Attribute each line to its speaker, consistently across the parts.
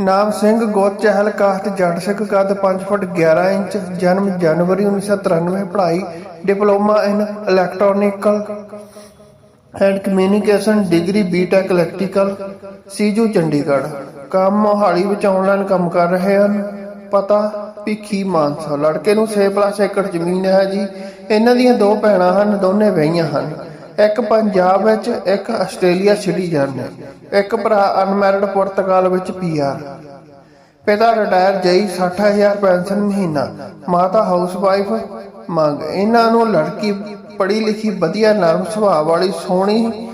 Speaker 1: ਨਾਮ ਸਿੰਘ ਗੋਤ ਚਹਿਲ ਕਾਸਟ ਜੱਟ ਸਿੱਖ ਕੱਦ 5 ਫੁੱਟ 11 ਇੰਚ, ਜਨਮ ਜਨਵਰੀ 1993 ਪੜ੍ਹਾਈ, diploma in electronical and communication degree BTech electrical ਸੀਜੂ, Chandigarh. ਕੰਮ ਮੋਹਾਲੀ ਵਿੱਚ ਆਨਲਾਈਨ ਕੰਮ ਕਰ ਰਹੇ ਹਨ। ਪਤਾ, ਭਿੱਖੀ, ਮਾਨਸਾ। ਲੜਕੇ ਨੂੰ 6+ ਏਕੜ ਜ਼ਮੀਨ ਹੈ ਜੀ। ਇਹਨਾਂ ਦੀਆਂ ਦੋ ਭੈਣਾਂ ਹਨ, ਦੋਨੇ ਵਹੀਆਂ ਹਨ। ਇੱਕ ਪੰਜਾਬ ਵਿੱਚ, ਇੱਕ ਆਸਟ੍ਰੇਲੀਆ ਸਿਟੀਜ਼ਨ ਹੈ। ਇੱਕ ਭਰਾ ਅਨਮੈਰਿਡ ਪੁਰਤਗਾਲ ਵਿੱਚ ਪੀਆਰ ਪਿਤਾ ਰਿਟਾਇਰ ਜਈ 60000 ਪੈਨਸ਼ਨ ਮਹੀਨਾ। ਮਾਤਾ ਹਾਊਸਵਾਈਫ ਮੰਗ। ਇਹਨਾਂ ਨੂੰ ਲੜਕੀ ਪੜ੍ਹੀ ਲਿਖੀ ਵਧੀਆ ਨਰਮ ਸੁਭਾਅ ਵਾਲੀ ਸੋਹਣੀ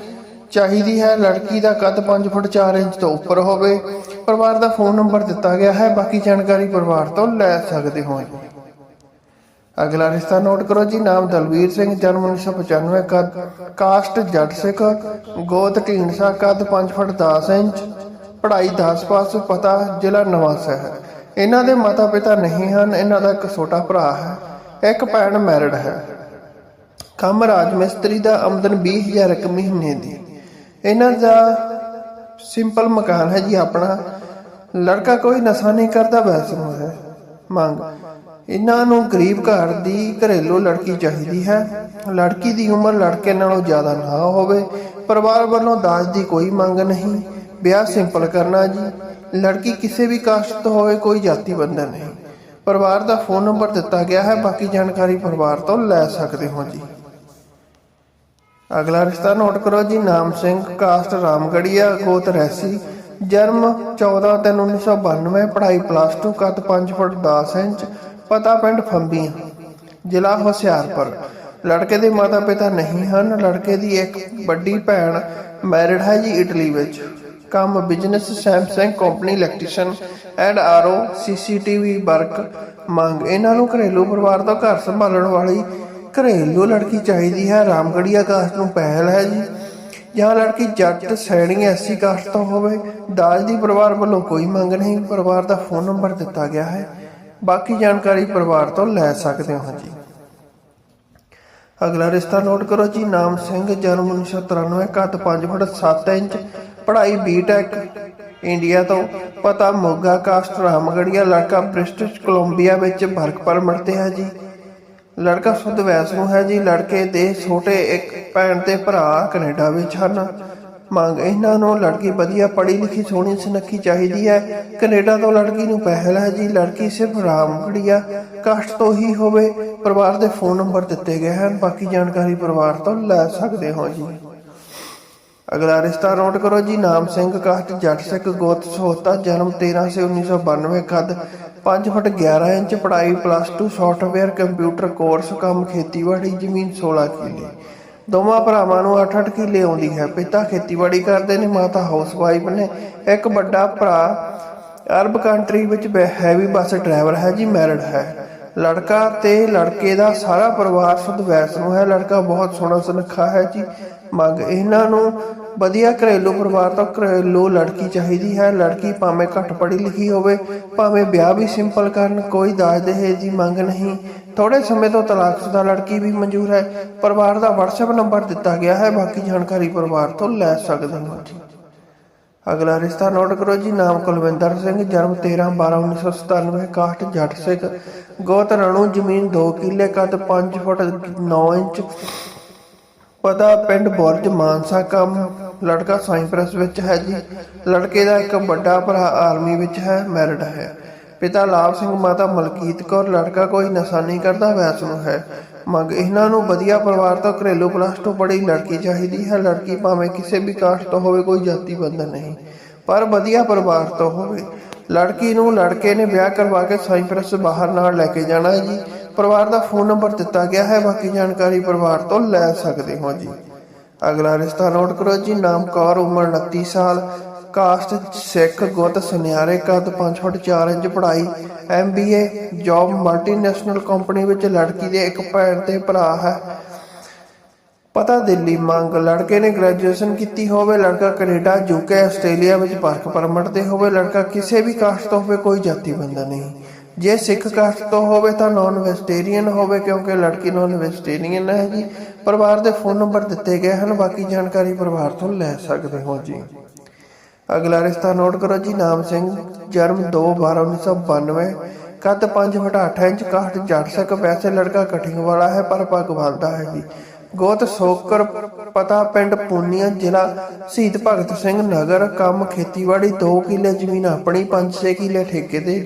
Speaker 1: ਚਾਹੀਦੀ ਹੈ। ਲੜਕੀ ਦਾ ਕੱਦ 5 ਫੁੱਟ 4 ਇੰਚ ਤੋਂ ਉੱਪਰ ਹੋਵੇ। ਪਰਿਵਾਰ ਦਾ ਫੋਨ ਨੰਬਰ ਦਿੱਤਾ ਗਿਆ ਹੈ। ਬਾਕੀ ਜਾਣਕਾਰੀ ਪਰਿਵਾਰ ਤੋਂ ਲੈ ਸਕਦੇ ਹੋ। ਅਗਲਾ ਰਿਸ਼ਤਾ ਨੋਟ ਕਰੋ ਜੀ। ਨਾਮ ਦਲਵੀਰ ਸਿੰਘ, ਜਨਮ 1995 ਕੱਦ ਕਾਸਟ ਜੱਟ ਸਿੱਖ, ਗੋਤ ਢੀਂਡਸਾ, ਕੱਦ 5 ਫੁੱਟ 10 ਇੰਚ ਪੜ੍ਹਾਈ 10 ਪਾਸ ਪਤਾ ਜ਼ਿਲ੍ਹਾ ਨਵਾਂ ਸ਼ਹਿਰ। ਇਹਨਾਂ ਦੇ ਮਾਤਾ ਪਿਤਾ ਨਹੀਂ ਹਨ, ਇਹਨਾਂ ਦਾ ਇੱਕ ਛੋਟਾ ਭਰਾ ਹੈ, ਇੱਕ ਭੈਣ ਮੈਰਿਡ ਹੈ। ਕੰਮ ਰਾਜ ਮਿਸਤਰੀ ਦਾ ਆਮਦਨ 20000 ਇੱਕ ਮਹੀਨੇ ਦੀ। ਇਹਨਾਂ ਦਾ ਸਿੰਪਲ ਮਕਾਨ ਹੈ ਜੀ ਆਪਣਾ। ਲੜਕਾ ਕੋਈ ਨਸ਼ਾ ਨਹੀਂ ਕਰਦਾ ਵੈਸੇ ਹੈ। ਮੰਗ। ਇਹਨਾਂ ਨੂੰ ਗਰੀਬ ਘਰ ਦੀ ਘਰੇਲੂ ਲੜਕੀ ਚਾਹੀਦੀ ਹੈ। ਲੜਕੀ ਦੀ ਉਮਰ ਲੜਕੇ ਨਾਲੋਂ ਜ਼ਿਆਦਾ ਨਾ ਹੋਵੇ। ਪਰਿਵਾਰ ਵੱਲੋਂ ਦਾਜ ਦੀ ਕੋਈ ਮੰਗ ਨਹੀਂ। ਵਿਆਹ ਸਿੰਪਲ ਕਰਨਾ ਜੀ। ਲੜਕੀ ਕਿਸੇ ਵੀ ਕਾਸਟ ਤੋਂ ਹੋਵੇ ਕੋਈ ਜਾਤੀ ਬੰਧਨ ਨਹੀਂ। ਪਰਿਵਾਰ ਦਾ ਫੋਨ ਨੰਬਰ ਦਿੱਤਾ ਗਿਆ ਹੈ, ਬਾਕੀ ਜਾਣਕਾਰੀ ਪਰਿਵਾਰ ਤੋਂ ਲੈ ਸਕਦੇ ਹੋ ਜੀ। ਅਗਲਾ ਰਿਸ਼ਤਾ ਨੋਟ ਕਰੋ ਜੀ, ਨਾਮ ਸਿੰਘ ਕਾਸਟ ਰਾਮਗੜੀਆ, ਗੋਤ ਰੈਸੀ ਜਨਮ 14 ਤਿੰਨ 1992 ਪੜ੍ਹਾਈ ਪਲੱਸ 2 ਕੱਦ 5 ਫੁੱਟ 10 ਇੰਚ, ਪਤਾ ਪਿੰਡ ਫੰਬੀ ਜ਼ਿਲ੍ਹਾ ਹੁਸ਼ਿਆਰਪੁਰ। ਲੜਕੇ ਦੇ ਮਾਤਾ ਪਿਤਾ ਨਹੀਂ ਹਨ, ਲੜਕੇ ਦੀ ਇੱਕ ਵੱਡੀ ਭੈਣ ਮੈਰਿਡ ਹੈ ਜੀ ਇਟਲੀ ਵਿੱਚ। ਕੰਮ business Samsung company electrician and RO CCTV work ਮੰਗ। ਇਹਨਾਂ ਨੂੰ ਘਰੇਲੂ ਪਰਿਵਾਰ ਤੋਂ ਘਰ ਸੰਭਾਲਣ ਵਾਲੀ ਘਰੇਲੂ ਲੜਕੀ ਚਾਹੀਦੀ ਹੈ। ਰਾਮਗੜੀਆ ਕਾਸਟ ਨੂੰ ਪਹਿਲ ਹੈ ਜੀ। ਜਾਂ ਲੜਕੀ ਜੱਟ, ਸੈਣੀ, ਐਸੀ ਕਾਸਟ ਤੋਂ ਹੋਵੇ। ਦਾਜ ਦੀ ਪਰਿਵਾਰ ਵੱਲੋਂ ਕੋਈ ਮੰਗ ਨਹੀਂ। ਪਰਿਵਾਰ ਦਾ ਫੋਨ ਨੰਬਰ ਦਿੱਤਾ ਗਿਆ ਹੈ। ਬਾਕੀ ਜਾਣਕਾਰੀ ਪਰਿਵਾਰ ਤੋਂ ਲੈ ਸਕਦੇ ਹੋ ਜੀ। ਅਗਲਾ ਰਿਸ਼ਤਾ ਨੋਟ ਕਰੋ ਜੀ। ਨਾਮ ਸਿੰਘ, ਜਨਮ 1993 ਕੱਦ 5 ਫੁੱਟ 7 ਇੰਚ ਪੜ੍ਹਾਈ ਬੀਟੈਕ ਇੰਡੀਆ ਤੋਂ ਪਤਾ ਮੋਗਾ, ਕਾਸਟ ਰਾਮਗੜੀਆ ਲੜਕਾ ਬ੍ਰਿਟਿਸ਼ ਕੋਲੰਬੀਆ ਵਿੱਚ ਵਰਕ ਪਰਮਿਟ ਤੇ ਹੈ ਜੀ। ਲੜਕਾ ਸੁਧ ਵੈਸ ਹੈ ਜੀ, ਲੜਕੇ ਦੇ ਛੋਟੇ ਇੱਕ ਭੈਣ ਤੇ ਭਰਾ ਕੈਨੇਡਾ ਵਿੱਚ ਹਨ। ਮੰਗ ਇਹਨਾਂ ਨੂੰ, ਲੜਕੀ ਵਧੀਆ ਪੜ੍ਹੀ ਲਿਖੀ, ਸੋਹਣੀ, ਸੁਨੱਖੀ ਚਾਹੀਦੀ ਹੈ। ਕੈਨੇਡਾ ਤੋਂ ਲੜਕੀ ਨੂੰ ਪਹਿਲ ਹੈ ਜੀ, ਲੜਕੀ ਸਿਰਫ ਰਾਮਗੜੀਆ ਕਾਸਟ ਤੋਂ ਹੀ ਹੋਵੇ, ਪਰਿਵਾਰ ਦੇ ਫੋਨ ਨੰਬਰ ਦਿੱਤੇ ਗਏ ਹਨ। ਬਾਕੀ ਜਾਣਕਾਰੀ ਪਰਿਵਾਰ ਤੋਂ ਲੈ ਸਕਦੇ ਹੋ ਜੀ। ਅਗਲਾ ਰਿਸ਼ਤਾ ਨੋਟ ਕਰੋ ਜੀ, ਨਾਮ ਸਿੰਘ, ਕਾਸਟ, ਜੱਟ ਸਿੱਖ, ਗੋਤ, ਸੋਤਾ, ਜਨਮ 13 ਸੇ 1992 ਕੱਦ 5 ਫੁੱਟ 11 ਇੰਚ ਪੜ੍ਹਾਈ ਪਲੱਸ 2 ਸੌਫਟਵੇਅਰ ਕੰਪਿਊਟਰ ਕੋਰਸ ਕੰਮ ਖੇਤੀਬਾੜੀ, ਜ਼ਮੀਨ 16 ਕਿੱਲੇ। ਦੋਵਾਂ ਭਰਾਵਾਂ ਨੂੰ 8-8 ਕਿੱਲੇ ਆਉਂਦੀ ਹੈ। ਪਿਤਾ ਖੇਤੀਬਾੜੀ ਕਰਦੇ ਨੇ, ਮਾਤਾ ਹਾਊਸਵਾਈਫ ਨੇ। ਇੱਕ ਵੱਡਾ ਭਰਾ ਅਰਬ ਕੰਟਰੀ ਵਿੱਚ ਹੈਵੀ ਬੱਸ ਡਰਾਈਵਰ ਹੈ ਜੀ ਮੈਰਿਡ ਹੈ। ਲੜਕਾ ਤੇ ਲੜਕੇ ਦਾ ਸਾਰਾ ਪਰਿਵਾਰ ਸੁਧ ਵੈਸ ਹੈ। ਲੜਕਾ ਬਹੁਤ ਸੋਹਣਾ ਸੁਨੱਖਾ ਹੈ ਜੀ। ਮੰਗ ਇਹਨਾਂ ਨੂੰ ਵਧੀਆ ਘਰੇਲੂ ਪਰਿਵਾਰ ਤੋਂ ਘਰੇਲੂ ਲੜਕੀ ਚਾਹੀਦੀ ਹੈ। ਲੜਕੀ ਭਾਵੇਂ ਘੱਟ ਪੜ੍ਹੀ ਲਿਖੀ ਹੋਵੇ, ਭਾਵੇਂ ਵਿਆਹ ਵੀ ਸਿੰਪਲ ਕਰਨ, ਕੋਈ ਦਾਜ ਦਹੇਜ ਦੀ ਮੰਗ ਨਹੀਂ। ਥੋੜੇ ਸਮੇਂ ਤੋਂ ਤਲਾਕਸ਼ੁਦਾ ਲੜਕੀ ਵੀ ਮਨਜ਼ੂਰ ਹੈ। ਪਰਿਵਾਰ ਦਾ WhatsApp ਨੰਬਰ ਦਿੱਤਾ ਗਿਆ ਹੈ। ਬਾਕੀ ਜਾਣਕਾਰੀ ਪਰਿਵਾਰ ਤੋਂ ਲੈ ਸਕਦੇ ਹੋ ਅਗਲਾ ਰਿਸ਼ਤਾ ਨੋਟ ਕਰੋ ਜੀ। ਨਾਮ ਕੁਲਵਿੰਦਰ ਸਿੰਘ, ਜਨਮ 13 12 1997 ਕਾਸਟ ਜੱਟ ਸਿੱਖ। ਗੋਤ ਰਣੂ ਜ਼ਮੀਨ 2 ਕਿੱਲੇ, ਕੱਦ 5 ਫੁੱਟ 9 ਇੰਚ ਪਤਾ ਪਿੰਡ ਬੁਰਜ ਮਾਨਸਾ ਕੰਮ, ਲੜਕਾ ਸਾਈਪ੍ਰਸ ਵਿੱਚ ਹੈ ਜੀ। ਲੜਕੇ ਦਾ ਇੱਕ ਵੱਡਾ ਭਰਾ ਆਰਮੀ ਵਿੱਚ ਹੈ, ਮੈਰਿਡ ਹੈ। ਪਿਤਾ ਲਾਭ ਸਿੰਘ, ਮਾਤਾ ਮਲਕੀਤ ਕੌਰ, ਲੜਕਾ ਕੋਈ ਨਸ਼ਾ ਨਹੀਂ ਕਰਦਾ ਵੈਸ ਨੂੰ ਹੈ। ਮੰਗ ਇਹਨਾਂ ਨੂੰ ਵਧੀਆ ਪਰਿਵਾਰ ਤੋਂ ਘਰੇਲੂ ਪਲੱਸ ਤੋਂ ਪੜ੍ਹੀ ਲੜਕੀ ਚਾਹੀਦੀ ਹੈ। ਲੜਕੀ ਭਾਵੇਂ ਕਿਸੇ ਵੀ ਕਾਸਟ ਤੋਂ ਹੋਵੇ, ਕੋਈ ਜਾਤੀ ਬੰਧਨ ਨਹੀਂ, ਪਰ ਵਧੀਆ ਪਰਿਵਾਰ ਤੋਂ ਹੋਵੇ। ਲੜਕੀ ਨੂੰ ਲੜਕੇ ਨੇ ਵਿਆਹ ਕਰਵਾ ਕੇ ਸਾਈਪ੍ਰਸ ਬਾਹਰ ਨਾਲ ਲੈ ਕੇ ਜਾਣਾ ਹੈ ਜੀ। ਪਰਿਵਾਰ ਦਾ ਫੋਨ ਨੰਬਰ ਦਿੱਤਾ ਗਿਆ ਹੈ, ਬਾਕੀ ਜਾਣਕਾਰੀ ਪਰਿਵਾਰ ਤੋਂ ਲੈ ਸਕਦੇ ਹੋ ਜੀ। ਅਗਲਾ ਰਿਸ਼ਤਾ ਨੋਟ ਕਰੋ ਜੀ, ਨਾਮ ਕੌਰ, ਉਮਰ 29 ਸਾਲ, ਕਾਸਟ ਸਿੱਖ, ਗੁੱਤ ਸੁਨਿਆਰੇ, ਕੱਦ 5 ਫੁੱਟ 4 ਇੰਚ, ਪੜ੍ਹਾਈ ਐਮਬੀਏ ਜੌਬ ਮਲਟੀਨੈਸ਼ਨਲ ਕੰਪਨੀ ਵਿੱਚ ਲੜਕੀ ਦੇ ਇੱਕ ਭੈਣ ਤੇ ਭਰਾ ਹੈ। ਪਤਾ ਦਿੱਲੀ ਮੰਗ, ਲੜਕੇ ਨੇ ਗ੍ਰੈਜੂਏਸ਼ਨ ਕੀਤੀ ਹੋਵੇ, ਲੜਕਾ ਕੈਨੇਡਾ ਯੂਕੇ ਆਸਟ੍ਰੇਲੀਆ ਵਿੱਚ ਵਰਕ ਪਰਮਿਟ ਤੇ ਹੋਵੇ, ਲੜਕਾ ਕਿਸੇ ਵੀ ਕਾਸਟ ਤੋਂ ਹੋਵੇ, ਕੋਈ ਜਾਤੀ ਬੰਦਾ ਨਹੀਂ। ਜੇ ਸਿੱਖ ਕਾਸਟ ਤੋਂ ਹੋਵੇ ਤਾਂ ਨਾਨ ਵੈਜੀਟੇਰੀਅਨ ਹੋਵੇ, ਕਿਉਂਕਿ ਲੜਕੀ ਨਾਨ ਵੈਜੀਟੇਰੀਅਨ ਹੈ ਜੀ। ਪਰਿਵਾਰ ਦੇ ਫੋਨ ਨੰਬਰ ਦਿੱਤੇ ਗਏ ਹਨ, ਬਾਕੀ ਜਾਣਕਾਰੀ ਪਰਿਵਾਰ ਤੋਂ ਲੈ ਸਕਦੇ ਹੋ ਜੀ। ਅਗਲਾ ਰਿਸ਼ਤਾ ਨੋਟ ਕਰੋ ਜੀ, ਨਾਮ ਸਿੰਘ, ਜਨਮ 2 12 1992 ਕੱਦ 5 ਫੁੱਟ 8 ਇੰਚ ਕਾਹਟ ਜੱਟ ਵੈਸੇ ਲੜਕਾ ਕਟਿੰਗ ਵਾਲਾ ਹੈ, ਪਰ ਪੱਗ ਬੰਨਦਾ ਹੈ ਜੀ। ਗੋਤ ਸੋਕਰ ਪਤਾ ਪਿੰਡ ਪੂਨੀਆ, ਜ਼ਿਲ੍ਹਾ ਸ਼ਹੀਦ ਭਗਤ ਸਿੰਘ ਨਗਰ। ਕੰਮ ਖੇਤੀਬਾੜੀ 2 ਕਿੱਲੇ, ਜ਼ਮੀਨ ਆਪਣੀ 5-6 ਕਿੱਲੇ ਠੇਕੇ ਤੇ।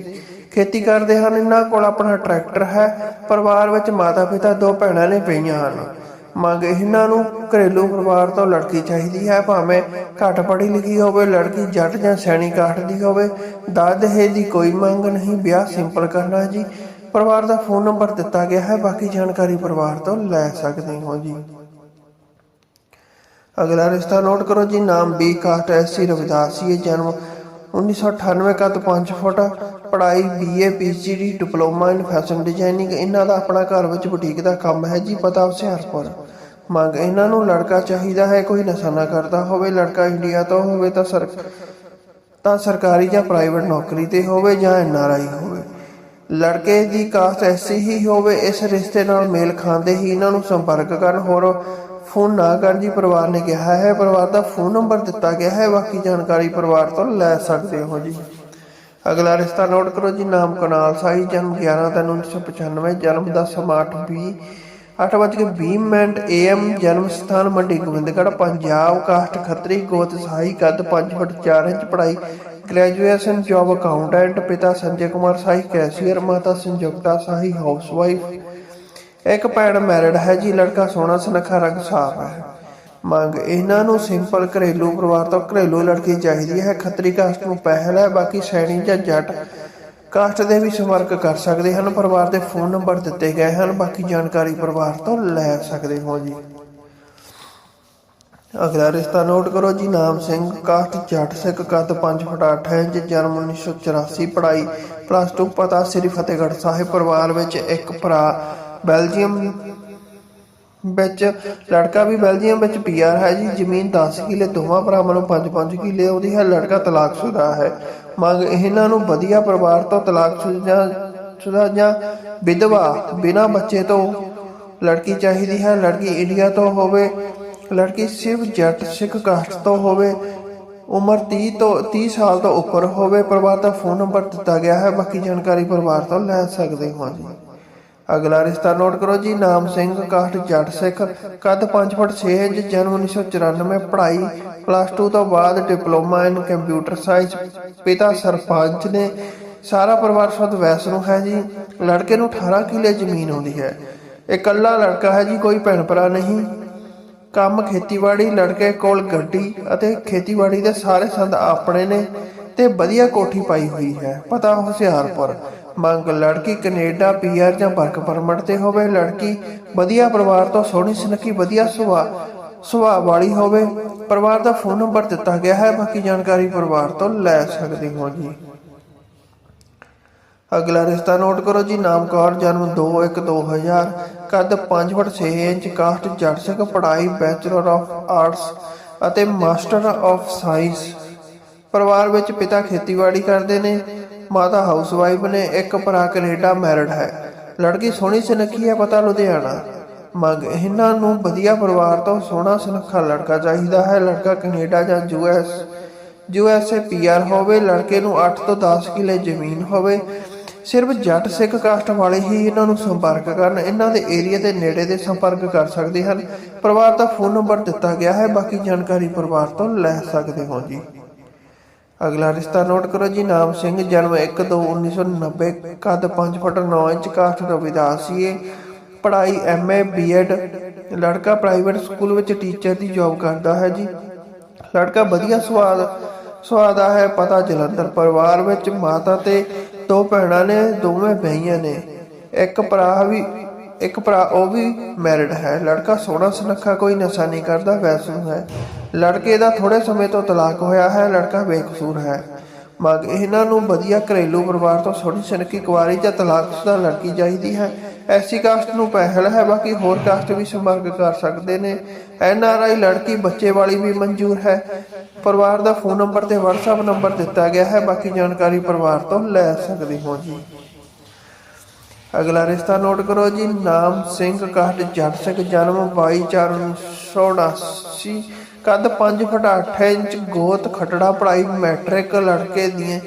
Speaker 1: ਖੇਤੀ ਕਰਦੇ ਹਨ, ਇਹਨਾਂ ਕੋਲ ਆਪਣਾ ਟਰੈਕਟਰ ਹੈ। ਪਰਿਵਾਰ ਵਿੱਚ ਮਾਤਾ ਪਿਤਾ ਦੋ ਭੈਣਾਂ ਨੇ ਪਈਆਂ ਹਨ। ਮੰਗ ਇਹਨਾਂ ਨੂੰ ਘਰੇਲੂ ਪਰਿਵਾਰ ਤੋਂ ਲੜਕੀ ਚਾਹੀਦੀ ਹੈ। ਭਾਵੇਂ ਘੱਟ ਪੜ੍ਹੀ ਲਿਖੀ ਹੋਵੇ, ਲੜਕੀ ਜੱਟ ਜਾਂ ਸੈਣੀ ਕਾਠ ਦੀ ਹੋਵੇ, ਦਾਜ ਦੀ ਕੋਈ ਮੰਗ ਨਹੀਂ। ਵਿਆਹ ਸਿੰਪਲ ਕਰਨਾ ਜੀ। ਪਰਿਵਾਰ ਦਾ ਫੋਨ ਨੰਬਰ ਦਿੱਤਾ ਗਿਆ ਹੈ। ਬਾਕੀ ਜਾਣਕਾਰੀ ਪਰਿਵਾਰ ਤੋਂ ਲੈ ਸਕਦੇ ਹੋ ਜੀ। ਅਗਲਾ ਰਿਸ਼ਤਾ ਨੋਟ ਕਰੋ ਜੀ। ਨਾਮ ਬੀ ਕਾਸਟ ਐਸੀ ਰਵਿਦਾਸੀ ਜਨਮ 1998 ਕਤ 5 ਫੁੱਟ। ਪੜ੍ਹਾਈ BA PGD diploma in fashion designing ਇਹਨਾਂ ਦਾ ਆਪਣਾ ਘਰ ਵਿੱਚ ਬੁਟੀਕ ਦਾ ਕੰਮ ਹੈ ਜੀ ਪਤਾ ਹੁਸ਼ਿਆਰਪੁਰ। ਮੰਗ ਇਹਨਾਂ ਨੂੰ ਲੜਕਾ ਚਾਹੀਦਾ ਹੈ, ਕੋਈ ਨਸ਼ਾ ਨਾ ਕਰਦਾ ਹੋਵੇ, ਲੜਕਾ ਇੰਡੀਆ ਤੋਂ ਹੋਵੇ ਤਾਂ ਸਰ ਤਾਂ ਸਰਕਾਰੀ ਜਾਂ ਪ੍ਰਾਈਵੇਟ ਨੌਕਰੀ ਤੇ ਹੋਵੇ ਜਾਂ ਐਨਆਰਆਈ ਹੋਵੇ। ਲੜਕੇ ਦੀ ਕਾਸਟ ਐਸੀ ਹੀ ਹੋਵੇ, ਇਸ ਰਿਸ਼ਤੇ ਨਾਲ ਮੇਲ ਖਾਂਦੇ ਹੀ ਇਹਨਾਂ ਨੂੰ ਸੰਪਰਕ ਕਰਨ। ਹੋਰ ਫੋਨ ਨਾ ਕਰਨ ਜੀ, ਪਰਿਵਾਰ ਨੇ ਕਿਹਾ ਹੈ, ਪਰਿਵਾਰ ਦਾ ਫੋਨ ਨੰਬਰ ਦਿੱਤਾ ਗਿਆ ਹੈ, ਬਾਕੀ ਜਾਣਕਾਰੀ ਪਰਿਵਾਰ ਤੋਂ ਲੈ ਸਕਦੇ ਹੋ ਜੀ। ਅਗਲਾ ਰਿਸ਼ਤਾ ਨੋਟ ਕਰੋ ਜੀ, ਨਾਮ ਕਨਾਲ ਸਾਈ ਜਨਮ 11 ਤਿੰਨ 1995 ਜਨਮ ਦਾ ਸਮਾਂ 8:20 8:20 ਮਿੰਟ AM ਜਨਮ ਸਥਾਨ ਮੰਡੀ ਗੋਬਿੰਦਗੜ੍ਹ, ਪੰਜਾਬ, ਕਾਸਟ ਖੱਤਰੀ, ਗੋਤ ਸਾਈ ਕੱਦ 5 ਫੁੱਟ 4 ਇੰਚ, ਪੜ੍ਹਾਈ ਗ੍ਰੈਜੂਏਸ਼ਨ ਜੌਬ ਅਕਾਊਂਟੈਂਟ ਪਿਤਾ ਸੰਜੇ ਕੁਮਾਰ ਸਾਈ ਕੈਸ਼ੀਅਰ ਮਾਤਾ ਸੰਯੁਕਤਾ ਸਾਈ ਹਾਊਸਵਾਈਫ ਇੱਕ ਭੈਣ ਮੈਰਿਡ ਹੈ ਜੀ, ਲੜਕਾ ਸੋਹਣਾ, ਸੁਨੱਖਾ, ਰੰਗ ਸਾਫ਼ ਹੈ। ਮੰਗ, ਇਹਨਾਂ ਨੂੰ ਸਿੰਪਲ ਘਰੇਲੂ ਪਰਿਵਾਰ ਤੋਂ ਘਰੇਲੂ ਲੜਕੀ ਚਾਹੀਦੀ ਹੈ। ਖੱਤਰੀ ਕਾਸਟ ਨੂੰ ਪਹਿਲ ਹੈ, ਬਾਕੀ ਸੈਣੀ ਜਾਂ ਜੱਟ ਕਾਸਟ ਦੇ ਵੀ ਸੰਪਰਕ ਕਰ ਸਕਦੇ ਹਨ। ਪਰਿਵਾਰ ਦੇ ਫੋਨ ਨੰਬਰ ਦਿੱਤੇ ਗਏ ਹਨ, ਬਾਕੀ ਜਾਣਕਾਰੀ ਪਰਿਵਾਰ ਤੋਂ ਲੈ ਸਕਦੇ ਹੋ ਜੀ। ਅਗਲਾ ਰਿਸ਼ਤਾ ਨੋਟ ਕਰੋ ਜੀ, ਨਾਮ ਸਿੰਘ ਕਾਸਟ ਜੱਟ ਸਿੱਖ ਕੱਦ 5 ਫੁੱਟ 8 ਇੰਚ, ਜਨਮ 1984 ਪੜ੍ਹਾਈ ਪਲੱਸ 2 ਪਤਾ ਸ੍ਰੀ ਫਤਿਹਗੜ੍ਹ ਸਾਹਿਬ, ਪਰਿਵਾਰ ਵਿੱਚ ਇੱਕ ਭਰਾ, ਬੈਲਜੀਅਮ ਵਿੱਚ ਲੜਕਾ ਵੀ ਬੈਲਜੀਅਮ ਵਿੱਚ ਪੀਆਰ ਹੈ ਜੀ। ਜ਼ਮੀਨ 10 ਕਿੱਲੇ, ਦੋਵਾਂ ਭਰਾਵਾਂ ਨੂੰ 5-5 ਕਿੱਲੇ, ਉਹਦੀ ਹੈ ਲੜਕਾ ਤਲਾਕਸ਼ੁਦਾ ਹੈ। ਮੰਗ ਇਹਨਾਂ ਨੂੰ ਵਧੀਆ ਪਰਿਵਾਰ ਤੋਂ ਤਲਾਕਸ਼ੁਦਾ, ਸ਼ੁਦਾ ਜਾਂ ਵਿਧਵਾ ਬਿਨਾਂ ਬੱਚੇ ਤੋਂ ਲੜਕੀ ਚਾਹੀਦੀ ਹੈ। ਲੜਕੀ ਇੰਡੀਆ ਤੋਂ ਹੋਵੇ, ਲੜਕੀ ਸਿਰਫ ਜੱਟ, ਸਿੱਖ ਕਾਸਟ ਤੋਂ ਹੋਵੇ, ਉਮਰ 30 ਤੋਂ 30 ਸਾਲ ਤੋਂ ਉੱਪਰ ਹੋਵੇ, ਪਰਿਵਾਰ ਦਾ ਫੋਨ ਨੰਬਰ ਦਿੱਤਾ ਗਿਆ ਹੈ। ਬਾਕੀ ਜਾਣਕਾਰੀ ਪਰਿਵਾਰ ਤੋਂ ਲੈ ਸਕਦੇ ਹੋ ਜੀ। ਅਗਲਾ ਰਿਸ਼ਤਾ ਨੋਟ ਕਰੋ ਜੀ, ਨਾਮ ਸਿੰਘ ਕਾਠ ਜੱਟ ਸਿੱਖ, ਕੱਦ 5 ਫੁੱਟ 6 ਇੰਚ, ਜਨਮ 1994 ਪੜ੍ਹਾਈ ਪਲੱਸ 2 ਤੋਂ ਬਾਅਦ ਡਿਪਲੋਮਾ ਇਨ ਕੰਪਿਊਟਰ ਸਾਇੰਸ ਪਿਤਾ ਸਰਪੰਚ ਨੇ। ਸਾਰਾ ਪਰਿਵਾਰ ਸਦ ਵੈਸ ਹੈ ਜੀ। ਲੜਕੇ ਨੂੰ 18 ਕਿੱਲੇ ਜ਼ਮੀਨ ਆਉਂਦੀ ਹੈ। ਇਕੱਲਾ ਲੜਕਾ ਹੈ ਜੀ, ਕੋਈ ਭੈਣ ਭਰਾ ਨਹੀਂ। ਕੰਮ ਖੇਤੀਬਾੜੀ, ਲੜਕੇ ਕੋਲ ਗੱਡੀ ਅਤੇ ਖੇਤੀਬਾੜੀ ਦੇ ਸਾਰੇ ਸੰਦ ਆਪਣੇ ਨੇ ਤੇ ਵਧੀਆ ਕੋਠੀ ਪਾਈ ਹੋਈ ਹੈ। ਪਤਾ ਹੁਸ਼ਿਆਰਪੁਰ। ਮੰਗ, ਲੜਕੀ ਕੈਨੇਡਾ, ਪੀਆਰ ਜਾਂ ਵਰਕ ਪਰਮਿਟ ਤੇ ਹੋਵੇ। ਲੜਕੀ ਵਧੀਆ ਪਰਿਵਾਰ ਤੋਂ ਸੋਹਣੀ ਸੁਨੱਖੀ, ਵਧੀਆ ਸੁਭਾਅ ਸੁਭਾਅ ਵਾਲੀ ਹੋਵੇ। ਪਰਿਵਾਰ ਦਾ ਫੋਨ ਨੰਬਰ ਦਿੱਤਾ ਗਿਆ ਹੈ। ਬਾਕੀ ਜਾਣਕਾਰੀ ਪਰਿਵਾਰ ਤੋਂ ਲੈ ਸਕਦੇ ਹੋ ਜੀ। ਅਗਲਾ ਰਿਸ਼ਤਾ ਨੋਟ ਕਰੋ ਜੀ। ਨਾਮ ਕੌਰ, ਜਨਮ 2/1/2000 ਕੱਦ 5 ਫੁੱਟ 6 ਇੰਚ ਕਾਸਟ ਜੱਟ ਸਿੱਖ ਪੜ੍ਹਾਈ ਬੈਚਲਰ ਆਫ ਆਰਟਸ ਅਤੇ ਮਾਸਟਰ ਆਫ ਸਾਇੰਸ ਪਰਿਵਾਰ ਵਿੱਚ ਪਿਤਾ ਖੇਤੀਬਾੜੀ ਕਰਦੇ ਨੇ। ਮਾਤਾ ਹਾਊਸਵਾਈਫ ਨੇ ਇੱਕ ਭਰਾ ਕੈਨੇਡਾ ਮੈਰਿਡ ਹੈ। ਲੜਕੀ ਸੋਹਣੀ ਸੁਨੱਖੀ ਹੈ, ਪਤਾ ਲੁਧਿਆਣਾ। ਮੰਗ, ਇਹਨਾਂ ਨੂੰ ਵਧੀਆ ਪਰਿਵਾਰ ਤੋਂ ਸੋਹਣਾ ਸੁਨੱਖਾ ਲੜਕਾ ਚਾਹੀਦਾ ਹੈ, ਲੜਕਾ ਕੈਨੇਡਾ ਜਾਂ ਯੂਐਸ ਯੂਐਸਏ ਪੀਆਰ ਹੋਵੇ, ਲੜਕੇ ਨੂੰ 8 ਤੋਂ 10 ਕਿੱਲੇ ਜ਼ਮੀਨ ਹੋਵੇ, ਸਿਰਫ ਜੱਟ ਸਿੱਖ ਕਾਸਟ ਵਾਲੇ ਹੀ ਇਹਨਾਂ ਨੂੰ ਸੰਪਰਕ ਕਰਨ, ਇਹਨਾਂ ਦੇ ਏਰੀਆ ਦੇ ਨੇੜੇ ਦੇ ਸੰਪਰਕ ਕਰ ਸਕਦੇ ਹਨ। ਪਰਿਵਾਰ ਦਾ ਫੋਨ ਨੰਬਰ ਦਿੱਤਾ ਗਿਆ ਹੈ, ਬਾਕੀ ਜਾਣਕਾਰੀ ਪਰਿਵਾਰ ਤੋਂ ਲੈ ਸਕਦੇ ਹੋ ਜੀ। ਅਗਲਾ ਰਿਸ਼ਤਾ ਨੋਟ ਕਰੋ ਜੀ, ਨਾਮ ਸਿੰਘ, ਜਨਮ 1 2 1990 ਕੱਦ 5 ਫੁੱਟ 9 ਇੰਚ ਕਾਸਟ ਰਵਿਦਾਸੀਏ ਪੜ੍ਹਾਈ ਐਮਏ ਬੀਐਡ ਲੜਕਾ ਪ੍ਰਾਈਵੇਟ ਸਕੂਲ ਵਿੱਚ ਟੀਚਰ ਦੀ ਜੌਬ ਕਰਦਾ ਹੈ ਜੀ। ਲੜਕਾ ਵਧੀਆ ਸਵਾਦ, ਸਵਾਦਾ ਹੈ, ਪਤਾ ਜਲੰਧਰ ਪਰਿਵਾਰ ਵਿੱਚ ਮਾਤਾ ਤੇ ਦੋ ਭੈਣਾਂ ਨੇ, ਦੋਵੇਂ ਬਹੀਆਂ ਨੇ। ਇੱਕ ਭਰਾ ਵੀ, ਇੱਕ ਭਰਾ ਉਹ ਵੀ ਮੈਰਿਡ ਹੈ। ਲੜਕਾ ਸੋਹਣਾ ਸੁਨੱਖਾ, ਕੋਈ ਨਸ਼ਾ ਨਹੀਂ ਕਰਦਾ, ਵੈਸੂ ਹੈ। ਲੜਕੇ ਦਾ ਥੋੜੇ ਸਮੇਂ ਤੋਂ ਤਲਾਕ ਹੋਇਆ ਹੈ, ਲੜਕਾ ਬੇਕਸੂਰ ਹੈ। ਮੰਗ ਇਹਨਾਂ ਨੂੰ ਵਧੀਆ ਘਰੇਲੂ ਪਰਿਵਾਰ ਤੋਂ ਸੋਹਣੀ ਸੁਨੱਖੀ ਕੁਆਰੀ ਜਾਂ ਤਲਾਕਸ਼ੁਦਾ ਲੜਕੀ ਚਾਹੀਦੀ ਹੈ। ਐਸੀ ਕਾਸਟ ਨੂੰ ਪਹਿਲ ਹੈ, ਬਾਕੀ ਹੋਰ ਕਾਸਟ ਵੀ ਸੰਪਰਕ ਕਰ ਸਕਦੇ ਨੇ। ਐਨ ਆਰ ਆਈ ਲੜਕੀ ਬੱਚੇ ਵਾਲੀ ਵੀ ਮਨਜ਼ੂਰ ਹੈ। ਪਰਿਵਾਰ ਦਾ ਫੋਨ ਨੰਬਰ ਤੇ WhatsApp ਨੰਬਰ ਦਿੱਤਾ ਗਿਆ ਹੈ, ਬਾਕੀ ਜਾਣਕਾਰੀ ਪਰਿਵਾਰ ਤੋਂ ਲੈ ਸਕਦੇ ਹੋ ਜੀ। ਅਗਲਾ ਰਿਸ਼ਤਾ ਨੋਟ ਕਰੋ ਜੀ, ਨਾਮ ਸਿੰਘ ਕਾਹਟ ਜੱਟ ਸਿੰਘ, ਜਨਮ 22/4/1979 ਕੱਦ 5 ਫੁੱਟ 8 ਇੰਚ, ਗੋਤ ਖਟੜਾ ਪੜਾਈ ਮੈਟ੍ਰਿਕ ਲੜਕੇ ਦੀਆਂ।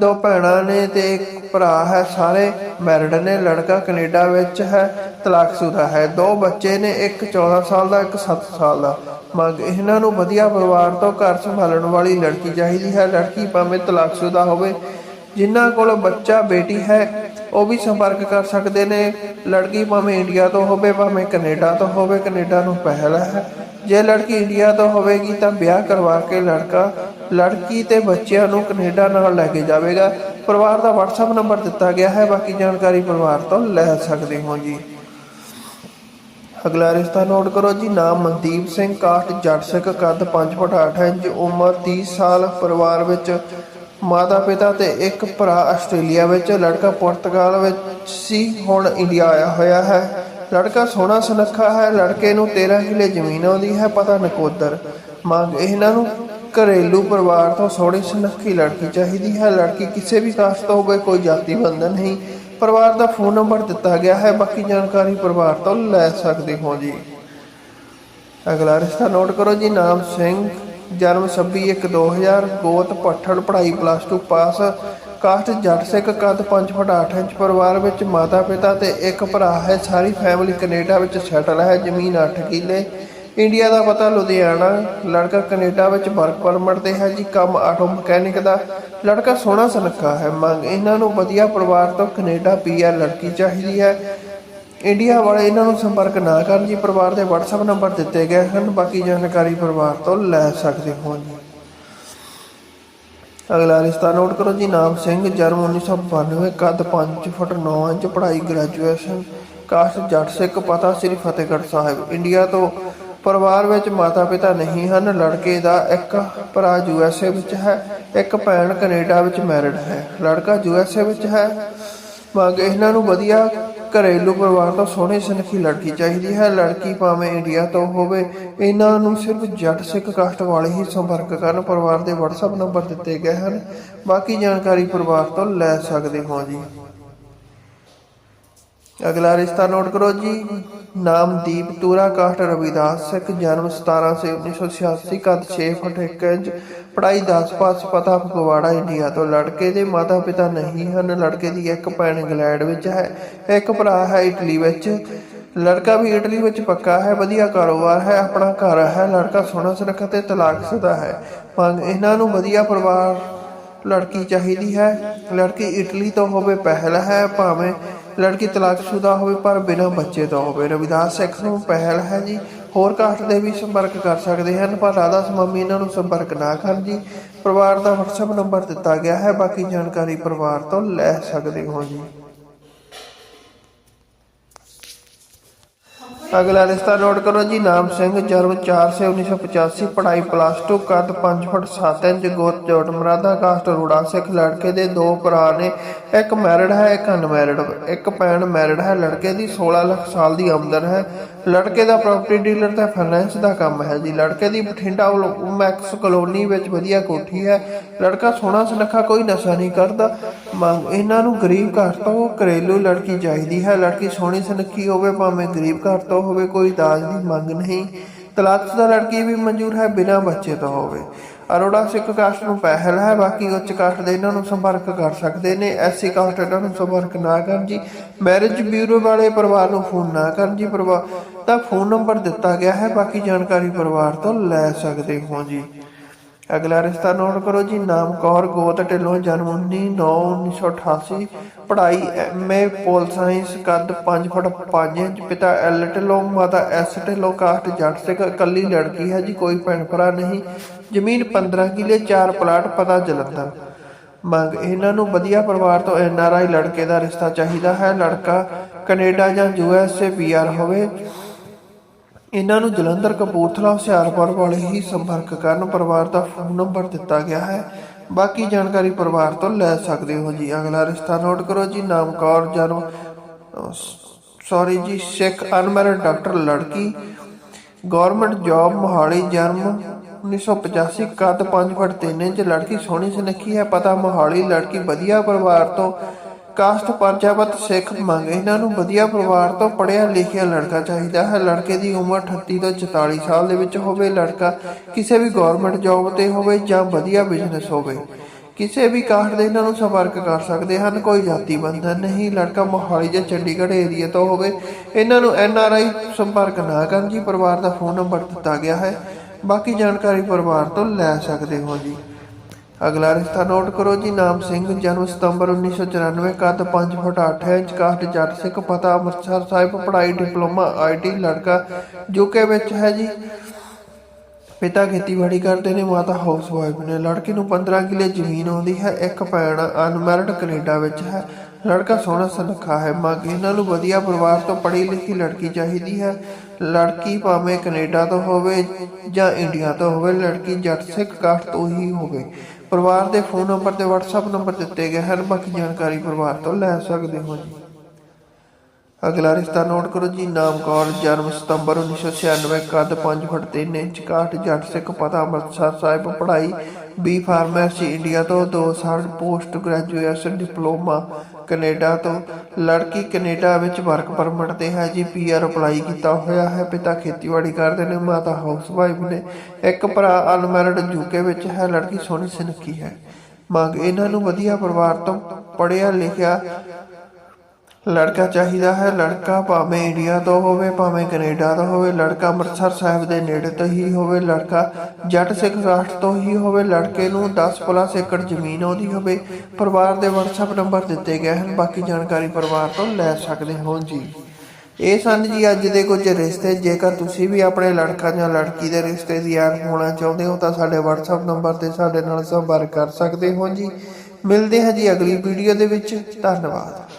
Speaker 1: ਦੋ ਭੈਣਾਂ ਨੇ ਤੇ ਇੱਕ ਭਰਾ ਹੈ, ਸਾਰੇ ਮੈਰਿਡ ਨੇ, ਲੜਕਾ ਕੈਨੇਡਾ ਵਿੱਚ ਹੈ, ਤਲਾਕਸ਼ੁਦਾ ਹੈ। ਦੋ ਬੱਚੇ ਨੇ, ਇੱਕ 14 ਸਾਲ ਦਾ, ਇੱਕ 7 ਸਾਲ ਦਾ। ਮੰਗ, ਇਹਨਾਂ ਨੂੰ ਵਧੀਆ ਪਰਿਵਾਰ ਤੋਂ ਘਰ ਸੰਭਾਲਣ ਵਾਲੀ ਲੜਕੀ ਚਾਹੀਦੀ ਹੈ। ਲੜਕੀ ਭਾਵੇਂ ਤਲਾਕਸ਼ੁਦਾ ਹੋਵੇ, ਜਿਨ੍ਹਾਂ ਕੋਲ ਬੱਚਾ, ਬੇਟੀ ਹੈ, ਉਹ ਵੀ ਸੰਪਰਕ ਕਰ ਸਕਦੇ ਨੇ। ਲੜਕੀ ਭਾਵੇਂ ਇੰਡੀਆ ਤੋਂ ਹੋਵੇ, ਭਾਵੇਂ ਕੈਨੇਡਾ ਤੋਂ ਹੋਵੇ, ਕੈਨੇਡਾ ਨੂੰ ਪਹਿਲ ਹੈ। ਜੇ ਲੜਕੀ ਇੰਡੀਆ ਤੋਂ ਹੋਵੇਗੀ ਤਾਂ ਵਿਆਹ ਕਰਵਾ ਕੇ ਲੜਕਾ, ਲੜਕੀ ਤੇ ਬੱਚਿਆਂ ਨੂੰ ਕੈਨੇਡਾ ਨਾਲ ਲੈ ਕੇ ਜਾਵੇਗਾ। ਪਰਿਵਾਰ ਦਾ WhatsApp ਨੰਬਰ ਦਿੱਤਾ ਗਿਆ ਹੈ, ਬਾਕੀ ਜਾਣਕਾਰੀ ਪਰਿਵਾਰ ਤੋਂ ਲੈ ਸਕਦੇ ਹੋ ਜੀ। ਅਗਲਾ ਰਿਸ਼ਤਾ ਨੋਟ ਕਰੋ ਜੀ, ਨਾਮ ਮਨਦੀਪ ਸਿੰਘ, ਕਾਠ ਜੱਟ ਕੱਦ 5 ਫੁੱਟ 8 ਇੰਚ, ਉਮਰ 30 ਸਾਲ, ਪਰਿਵਾਰ ਵਿੱਚ ਮਾਤਾ ਪਿਤਾ ਤੇ ਇੱਕ ਭਰਾ ਆਸਟ੍ਰੇਲੀਆ ਵਿੱਚ, ਲੜਕਾ ਪੁਰਤਗਾਲ ਵਿੱਚ ਸੀ, ਹੁਣ ਇੰਡੀਆ ਆਇਆ ਹੋਇਆ ਹੈ। ਲੜਕਾ ਸੋਹਣਾ ਸੁਨੱਖਾ ਹੈ, ਲੜਕੇ ਨੂੰ 13 ਕਿੱਲੇ ਜ਼ਮੀਨ ਆਉਂਦੀ ਹੈ, ਪਤਾ ਨਕੋਦਰ। ਮੰਗ ਇਹਨਾਂ ਨੂੰ ਘਰੇਲੂ ਪਰਿਵਾਰ ਤੋਂ ਸੋਹਣੀ ਸੁਨੱਖੀ ਲੜਕੀ ਚਾਹੀਦੀ ਹੈ। ਲੜਕੀ ਕਿਸੇ ਵੀ ਕਾਸਟ ਤੋਂ ਹੋਵੇ, ਕੋਈ ਜਾਤੀ ਬੰਧਨ ਨਹੀਂ। ਪਰਿਵਾਰ ਦਾ ਫੋਨ ਨੰਬਰ ਦਿੱਤਾ ਗਿਆ ਹੈ, ਬਾਕੀ ਜਾਣਕਾਰੀ ਪਰਿਵਾਰ ਤੋਂ ਲੈ ਸਕਦੇ ਹੋ ਜੀ। ਅਗਲਾ ਰਿਸ਼ਤਾ ਨੋਟ ਕਰੋ ਜੀ, ਨਾਮ ਸਿੰਘ, ਜਨਮ 26/1/2000 ਗੋਤ, ਪੱਠੜ, ਪੜ੍ਹਾਈ ਪਲੱਸ 2 ਪਾਸ ਕਾਸਟ ਜੱਟ ਸਿੱਖ ਕੱਦ 5 ਫੁੱਟ 8 ਇੰਚ ਪਰਿਵਾਰ ਵਿੱਚ ਮਾਤਾ ਪਿਤਾ ਤੇ ਇੱਕ ਭਰਾ ਹੈ। ਸਾਰੀ ਫੈਮਿਲੀ ਕੈਨੇਡਾ ਵਿੱਚ ਸੈਟਲ ਹੈ। ਜ਼ਮੀਨ 8 ਕਿੱਲੇ। ਇੰਡੀਆ ਦਾ ਪਤਾ ਲੁਧਿਆਣਾ। ਲੜਕਾ ਕੈਨੇਡਾ ਵਿੱਚ ਵਰਕ ਪਰਮਿਟ ਤੇ ਹੈ ਜੀ। ਕੰਮ ਆਟੋ ਮਕੈਨਿਕ ਦਾ। ਲੜਕਾ ਸੋਹਣਾ ਸੁਨੱਖਾ ਹੈ। ਮੰਗ, ਇਹਨਾਂ ਨੂੰ ਵਧੀਆ ਪਰਿਵਾਰ ਤੋਂ ਕੈਨੇਡਾ ਪੀਆਰ ਲੜਕੀ ਚਾਹੀਦੀ ਹੈ। ਇੰਡੀਆ ਵਾਲੇ ਇਹਨਾਂ ਨੂੰ ਸੰਪਰਕ ਨਾ ਕਰਨ ਜੀ। ਪਰਿਵਾਰ ਦੇ WhatsApp ਨੰਬਰ ਦਿੱਤੇ ਗਏ ਹਨ। ਬਾਕੀ ਜਾਣਕਾਰੀ ਪਰਿਵਾਰ ਤੋਂ ਲੈ ਸਕਦੇ ਹੋ ਜੀ। ਅਗਲਾ ਰਿਸ਼ਤਾ ਨੋਟ ਕਰੋ ਜੀ, ਨਾਮ ਸਿੰਘ, ਜਨਮ 1992 ਕੱਦ 5 ਫੁੱਟ 9 ਇੰਚ, ਪੜ੍ਹਾਈ ਗ੍ਰੈਜੂਏਸ਼ਨ ਕਾਸਟ ਜੱਟ ਸਿੱਖ, ਪਤਾ ਸ੍ਰੀ ਫਤਿਹਗੜ੍ਹ ਸਾਹਿਬ। ਇੰਡੀਆ ਤੋਂ ਪਰਿਵਾਰ ਵਿੱਚ ਮਾਤਾ ਪਿਤਾ ਨਹੀਂ ਹਨ, ਲੜਕੇ ਦਾ ਇੱਕ ਭਰਾ ਯੂਐਸਏ ਵਿੱਚ ਹੈ, ਇੱਕ ਭੈਣ ਕੈਨੇਡਾ ਵਿੱਚ ਮੈਰਿਡ ਹੈ। ਲੜਕਾ ਯੂਐਸਏ ਵਿੱਚ ਹੈ, ਮੰਗ ਇਹਨਾਂ ਨੂੰ ਵਧੀਆ ਘਰੇਲੂ ਪਰਿਵਾਰ ਤੋਂ ਸੋਹਣੀ ਸੁਨੱਖੀ ਲੜਕੀ ਚਾਹੀਦੀ ਹੈ। ਲੜਕੀ ਭਾਵੇਂ ਇੰਡੀਆ ਤੋਂ ਹੋਵੇ, ਇਹਨਾਂ ਨੂੰ ਸਿਰਫ ਜੱਟ ਸਿੱਖ ਕਾਸਟ ਵਾਲੇ ਹੀ ਸੰਪਰਕ ਕਰਨ ਪਰਿਵਾਰ ਦੇ WhatsApp ਨੰਬਰ ਦਿੱਤੇ ਗਏ ਹਨ। ਬਾਕੀ ਜਾਣਕਾਰੀ ਪਰਿਵਾਰ ਤੋਂ ਲੈ ਸਕਦੇ ਹੋ ਜੀ। ਅਗਲਾ ਰਿਸ਼ਤਾ ਨੋਟ ਕਰੋ ਜੀ। ਨਾਮ ਦੀਪ ਤੂਰਾ ਕਾਸਟ ਰਵਿਦਾਸ ਸਿੱਖ, ਜਨਮ 17 ਸੇ 1986 ਕੱਦ 6 ਫੁੱਟ 1 ਇੰਚ, ਪੜ੍ਹਾਈ 10 ਪਾਸ ਪਤਾ ਫਗਵਾੜਾ, ਇੰਡੀਆ ਤੋਂ। ਲੜਕੇ ਦੇ ਮਾਤਾ ਪਿਤਾ ਨਹੀਂ ਹਨ, ਲੜਕੇ ਦੀ ਇੱਕ ਭੈਣ ਇੰਗਲੈਂਡ ਵਿੱਚ ਹੈ, ਇੱਕ ਭਰਾ ਹੈ ਇਟਲੀ ਵਿੱਚ। ਲੜਕਾ ਵੀ ਇਟਲੀ ਵਿੱਚ ਪੱਕਾ ਹੈ, ਵਧੀਆ ਕਾਰੋਬਾਰ ਹੈ, ਆਪਣਾ ਘਰ ਹੈ, ਲੜਕਾ ਸੋਹਣਾ ਸੁਨੱਖਾ ਤੇ ਤਲਾਕਸ਼ੁਦਾ ਹੈ। ਮੰਗ, ਇਹਨਾਂ ਨੂੰ ਵਧੀਆ ਪਰਿਵਾਰ, ਲੜਕੀ ਚਾਹੀਦੀ ਹੈ। ਲੜਕੀ ਇਟਲੀ ਤੋਂ ਹੋਵੇ, ਪਹਿਲ ਹੈ, ਭਾਵੇਂ ਲੜਕੀ ਤਲਾਕਸ਼ੁਦਾ ਹੋਵੇ ਪਰ ਬਿਨਾਂ ਬੱਚੇ ਤੋਂ ਹੋਵੇ। ਰਵਿਦਾਸ ਸਿੱਖ ਨੂੰ ਪਹਿਲ ਹੈ ਜੀ। ਹੋਰ ਕਾਸਟ ਦੇ ਵੀ ਸੰਪਰਕ ਕਰ ਸਕਦੇ ਹਨ, ਪਰ ਰਾਧਾ ਸਮਾਮੀ ਇਹਨਾਂ ਨੂੰ ਸੰਪਰਕ ਨਾ ਕਰਨ ਜੀ। ਪਰਿਵਾਰ ਦਾ WhatsApp ਨੰਬਰ ਦਿੱਤਾ ਗਿਆ ਹੈ, ਬਾਕੀ ਜਾਣਕਾਰੀ ਪਰਿਵਾਰ ਤੋਂ ਲੈ ਸਕਦੇ ਹੋ ਜੀ। ਅਗਲਾ ਰਿਸ਼ਤਾ ਨੋਟ ਕਰੋ ਜੀ, ਨਾਮ ਸਿੰਘ, ਜਨਮ 4 ਸੇ 1985 ਪੜ੍ਹਾਈ ਪਲੱਸ 2 ਕੱਦ 5 ਫੁੱਟ 7 ਇੰਚ, ਗੋਤ ਜੋਟ ਮਰਾਦਾ ਕਾਸਟ, ਰੂੜਾ ਸਿੱਖ, ਲੜਕੇ ਦੇ ਦੋ ਭਰਾ ਨੇ ਇੱਕ ਮੈਰਿਡ ਹੈ, ਇੱਕ ਅਨਮੈਰਿਡ ਇੱਕ ਭੈਣ ਮੈਰਿਡ ਹੈ, ਲੜਕੇ ਦੀ 16 ਲੱਖ ਸਾਲ ਦੀ ਆਮਦਨ ਹੈ। ਲੜਕੇ ਦਾ ਪ੍ਰਾਪਰਟੀ ਡੀਲਰ ਤੇ ਫਾਈਨੈਂਸ ਦਾ ਕੰਮ ਹੈ ਜੀ। ਲੜਕੇ ਦੀ ਬਠਿੰਡਾ ਮੈਕਸ ਕਲੋਨੀ ਵਿੱਚ ਵਧੀਆ ਕੋਠੀ ਹੈ। ਲੜਕਾ ਸੋਹਣਾ ਸੁਨੱਖਾ, ਕੋਈ ਨਸ਼ਾ ਨਹੀਂ ਕਰਦਾ। ਮੰਗ, ਇਹਨਾਂ ਨੂੰ ਗਰੀਬ ਘਰ ਤੋਂ ਘਰੇਲੂ ਲੜਕੀ ਚਾਹੀਦੀ ਹੈ। ਲੜਕੀ ਸੋਹਣੀ ਸੁਨੱਖੀ ਹੋਵੇ, ਭਾਵੇਂ ਗਰੀਬ ਘਰ ਤੋਂ ਹੋਵੇ, ਕੋਈ ਦਾਜ ਦੀ ਮੰਗ ਨਹੀਂ। ਤਲਾਕਸ਼ੁਦਾ ਲੜਕੀ ਵੀ ਮਨਜ਼ੂਰ ਹੈ, ਬਿਨਾਂ ਬੱਚੇ ਤੋਂ ਹੋਵੇ। ਅਰੋੜਾ ਸਿੱਖ ਕਾਸਟ ਨੂੰ ਪਹਿਲ ਹੈ, ਬਾਕੀ ਉੱਚ ਕਾਸਟ ਦੇ ਇਹਨਾਂ ਨੂੰ ਸੰਪਰਕ ਕਰ ਸਕਦੇ ਨੇ। ਐਸਸੀ ਕਾਸਟ ਇਹਨਾਂ ਨੂੰ ਸੰਪਰਕ ਨਾ ਕਰਨ ਜੀ। ਮੈਰਿਜ ਬਿਊਰੋ ਵਾਲੇ ਪਰਿਵਾਰ ਨੂੰ ਫੋਨ ਨਾ ਕਰਨ ਜੀ। ਪਰਿਵਾਰ ਦਾ ਫੋਨ ਨੰਬਰ ਦਿੱਤਾ ਗਿਆ ਹੈ, ਬਾਕੀ ਜਾਣਕਾਰੀ ਪਰਿਵਾਰ ਤੋਂ ਲੈ ਸਕਦੇ ਹੋ ਜੀ। ਅਗਲਾ ਰਿਸ਼ਤਾ ਨੋਟ ਕਰੋ ਜੀ, ਨਾਮ ਕੌਰ ਗੋਤ ਢਿੱਲੋਂ ਜਨਮ 19/9/1988 ਪੜ੍ਹਾਈ ਐਮਏ ਪੋਲ ਸਾਇੰਸ ਕੱਦ 5 ਫੁੱਟ 5 ਇੰਚ, ਪਿਤਾ ਐਲ ਢਿੱਲੋਂ, ਮਾਤਾ ਐਸ ਢਿੱਲੋਂ, ਕਾਸਟ ਜੱਟ ਸਿੱਖ, ਇਕੱਲੀ ਲੜਕੀ ਹੈ ਜੀ, ਕੋਈ ਭੈਣ ਭਰਾ ਨਹੀਂ, ਜ਼ਮੀਨ 15 ਕਿੱਲੇ 4 ਪਲਾਟ, ਪਤਾ ਜਲੰਧਰ। ਮੰਗ, ਇਹਨਾਂ ਨੂੰ ਵਧੀਆ ਪਰਿਵਾਰ ਤੋਂ ਐਨ ਆਰ ਆਈ ਲੜਕੇ ਦਾ ਰਿਸ਼ਤਾ ਚਾਹੀਦਾ ਹੈ, ਲੜਕਾ ਕੈਨੇਡਾ ਜਾਂ U S A P R ਹੋਵੇ। ਇਹਨਾਂ ਨੂੰ ਜਲੰਧਰ ਕਪੂਰਥਲਾ ਹੁਸ਼ਿਆਰਪੁਰ ਵਾਲੇ ਹੀ ਸੰਪਰਕ ਕਰਨ ਪਰਿਵਾਰ ਦਾ ਫੋਨ ਨੰਬਰ ਦਿੱਤਾ ਗਿਆ ਹੈ। ਬਾਕੀ ਜਾਣਕਾਰੀ ਪਰਿਵਾਰ ਤੋਂ ਲੈ ਸਕਦੇ ਹੋ ਜੀ। ਅਗਲਾ ਰਿਸ਼ਤਾ ਨੋਟ ਕਰੋ ਜੀ। ਨਾਮ ਕੌਰ, ਜਨਮ ਸੌਰੀ ਜੀ, ਸਿੱਖ ਅਨਮੈਰਿਡ ਡਾਕਟਰ ਲੜਕੀ ਗਵਰਨਮੈਂਟ ਜੌਬ, ਮੋਹਾਲੀ, ਜਨਮ 1985 ਕੱਦ 5 ਫੁੱਟ 3 ਇੰਚ, ਲੜਕੀ ਸੋਹਣੀ ਸੁਨੱਖੀ ਹੈ, ਪਤਾ ਮੋਹਾਲੀ ਲੜਕੀ ਵਧੀਆ ਪਰਿਵਾਰ ਤੋਂ ਕਾਸਟ ਪਰਜਾਪਤ ਸਿੱਖ ਮੰਗ। ਇਹਨਾਂ ਨੂੰ ਵਧੀਆ ਪਰਿਵਾਰ ਤੋਂ ਪੜ੍ਹਿਆ ਲਿਖਿਆ ਲੜਕਾ ਚਾਹੀਦਾ ਹੈ। ਲੜਕੇ ਦੀ ਉਮਰ 38 ਤੋਂ 44 ਸਾਲ ਦੇ ਵਿੱਚ ਹੋਵੇ, ਲੜਕਾ ਕਿਸੇ ਵੀ ਗਵਰਨਮੈਂਟ ਜੌਬ ਤੇ ਹੋਵੇ ਜਾਂ ਵਧੀਆ ਬਿਜ਼ਨਸ ਹੋਵੇ। ਕਿਸੇ ਵੀ ਕਾਸਟ ਦੇ ਇਹਨਾਂ ਨੂੰ ਸੰਪਰਕ ਕਰ ਸਕਦੇ ਹਨ। ਕੋਈ ਜਾਤੀ ਬੰਧਨ ਨਹੀਂ। ਲੜਕਾ ਮੋਹਾਲੀ ਜਾਂ ਚੰਡੀਗੜ੍ਹ ਏਰੀਆ ਤੋਂ ਹੋਵੇ, ਇਹਨਾਂ ਨੂੰ ਐਨ ਆਰ ਆਈ ਸੰਪਰਕ ਨਾ ਕਰਨ ਜੀ। ਪਰਿਵਾਰ ਦਾ ਫੋਨ ਨੰਬਰ ਦਿੱਤਾ ਗਿਆ ਹੈ। ਬਾਕੀ ਜਾਣਕਾਰੀ ਪਰਿਵਾਰ ਤੋਂ ਲੈ ਸਕਦੇ ਹੋ ਜੀ। ਅਗਲਾ ਰਿਸ਼ਤਾ ਨੋਟ ਕਰੋ ਜੀ, ਨਾਮ ਸਿੰਘ, ਜਨਮ ਸਤੰਬਰ 1994 ਕੱਦ 5 ਫੁੱਟ 8 ਇੰਚ, ਕਾਸਟ ਜੱਟ ਸਿੱਖ ਪਤਾ ਅੰਮ੍ਰਿਤਸਰ ਸਾਹਿਬ, ਪੜ੍ਹਾਈ, ਡਿਪਲੋਮਾ ਆਈਟੀ ਲੜਕਾ ਯੂਕੇ ਵਿੱਚ ਹੈ ਜੀ। ਪਿਤਾ ਖੇਤੀਬਾੜੀ ਕਰਦੇ ਨੇ, ਮਾਤਾ ਹਾਊਸ ਵਾਈਫ ਨੇ। ਲੜਕੀ ਨੂੰ 15 ਕਿੱਲੇ ਜ਼ਮੀਨ ਆਉਂਦੀ ਹੈ, ਇੱਕ ਭੈਣ ਅਨਮੈਰਿਡ ਕੈਨੇਡਾ ਵਿੱਚ ਹੈ। ਲੜਕਾ ਸੋਹਣਾ ਸੁਨੱਖਾ ਹੈ ਮੰਗ ਇਹਨਾਂ ਨੂੰ ਵਧੀਆ ਪਰਿਵਾਰ ਤੋਂ ਪੜ੍ਹੀ ਲਿਖੀ ਲੜਕੀ ਚਾਹੀਦੀ ਹੈ। ਲੜਕੀ ਭਾਵੇਂ ਕੈਨੇਡਾ ਤੋਂ ਹੋਵੇ ਜਾਂ ਇੰਡੀਆ ਤੋਂ ਹੋਵੇ, ਲੜਕੀ ਜੱਟ ਸਿੱਖ ਕਾਸਟ ਤੋਂ ਹੀ ਹੋਵੇ ਪਰਿਵਾਰ ਦੇ ਫੋਨ ਨੰਬਰ ਤੇ WhatsApp ਨੰਬਰ ਦਿੱਤੇ ਗਏ ਹਨ। ਬਾਕੀ ਜਾਣਕਾਰੀ ਪਰਿਵਾਰ ਤੋਂ ਲੈ ਸਕਦੇ ਹੋ ਜੀ। ਅਗਲਾ ਰਿਸ਼ਤਾ ਨੋਟ ਕਰੋ ਜੀ, ਨਾਮ ਕੌਰ ਜਨਮ ਸਤੰਬਰ 1996 ਕੱਦ 5 ਫੁੱਟ 3 ਇੰਚ ਕਾਟ ਜੱਟ ਸਿੱਖ ਪਤਾ, ਅੰਮ੍ਰਿਤਸਰ ਸਾਹਿਬ, ਪੜ੍ਹਾਈ, ਬੀ ਫਾਰਮੇਸੀ, ਇੰਡੀਆ ਤੋਂ 2 ਸਾਲ ਪੋਸਟ ਗ੍ਰੈਜੂਏਸ਼ਨ ਡਿਪਲੋਮਾ, ਕੈਨੇਡਾ ਤੋਂ। ਲੜਕੀ ਕੈਨੇਡਾ ਵਿੱਚ ਵਰਕ ਪਰਮਿਟ ਤੇ ਹੈ ਜੀ ਪੀਆਰ ਅਪਲਾਈ ਕੀਤਾ ਹੋਇਆ ਹੈ, ਪਿਤਾ ਖੇਤੀਬਾੜੀ ਕਰਦੇ ਨੇ, ਮਾਤਾ ਹਾਊਸਵਾਈਫ ਨੇ। ਇੱਕ ਭਰਾ ਅਨਮੈਰਿਡ ਯੂਕੇ ਵਿੱਚ ਹੈ, ਲੜਕੀ ਸੋਹਣੀ ਸੁਨੱਖੀ ਹੈ। ਮੰਗ, ਇਹਨਾਂ ਨੂੰ ਵਧੀਆ ਪਰਿਵਾਰ ਤੋਂ ਪੜ੍ਹਿਆ ਲਿਖਿਆ ਲੜਕਾ ਚਾਹੀਦਾ ਹੈ, ਲੜਕਾ ਭਾਵੇਂ ਇੰਡੀਆ ਤੋਂ ਹੋਵੇ, ਭਾਵੇਂ ਕੈਨੇਡਾ ਤੋਂ ਹੋਵੇ, ਲੜਕਾ ਅੰਮ੍ਰਿਤਸਰ ਸਾਹਿਬ ਦੇ ਨੇੜੇ ਤੋਂ ਹੀ ਹੋਵੇ, ਲੜਕਾ ਜੱਟ ਸਿੱਖ ਰਾਸ਼ਟਰ ਤੋਂ ਹੀ ਹੋਵੇ, ਲੜਕੇ ਨੂੰ 10 ਪਲੱਸ ਏਕੜ ਜ਼ਮੀਨ ਆਉਂਦੀ ਹੋਵੇ, ਪਰਿਵਾਰ ਦੇ WhatsApp ਨੰਬਰ ਦਿੱਤੇ ਗਏ ਹਨ, ਬਾਕੀ ਜਾਣਕਾਰੀ ਪਰਿਵਾਰ ਤੋਂ ਲੈ ਸਕਦੇ ਹੋ ਜੀ। ਇਹ ਸਨ ਜੀ ਅੱਜ ਦੇ ਕੁਝ ਰਿਸ਼ਤੇ, ਜੇਕਰ ਤੁਸੀਂ ਵੀ ਆਪਣੇ ਲੜਕਾ ਜਾਂ ਲੜਕੀ ਦੇ ਰਿਸ਼ਤੇ ਦੀ ਐਡ ਹੋਣਾ ਚਾਹੁੰਦੇ ਹੋ ਤਾਂ ਸਾਡੇ WhatsApp ਨੰਬਰ ਤੇ ਸਾਡੇ ਨਾਲ ਸੰਪਰਕ ਕਰ ਸਕਦੇ ਹੋ ਜੀ। ਮਿਲਦੇ ਹਾਂ ਜੀ ਅਗਲੀ ਵੀਡੀਓ ਦੇ ਵਿੱਚ, ਧੰਨਵਾਦ।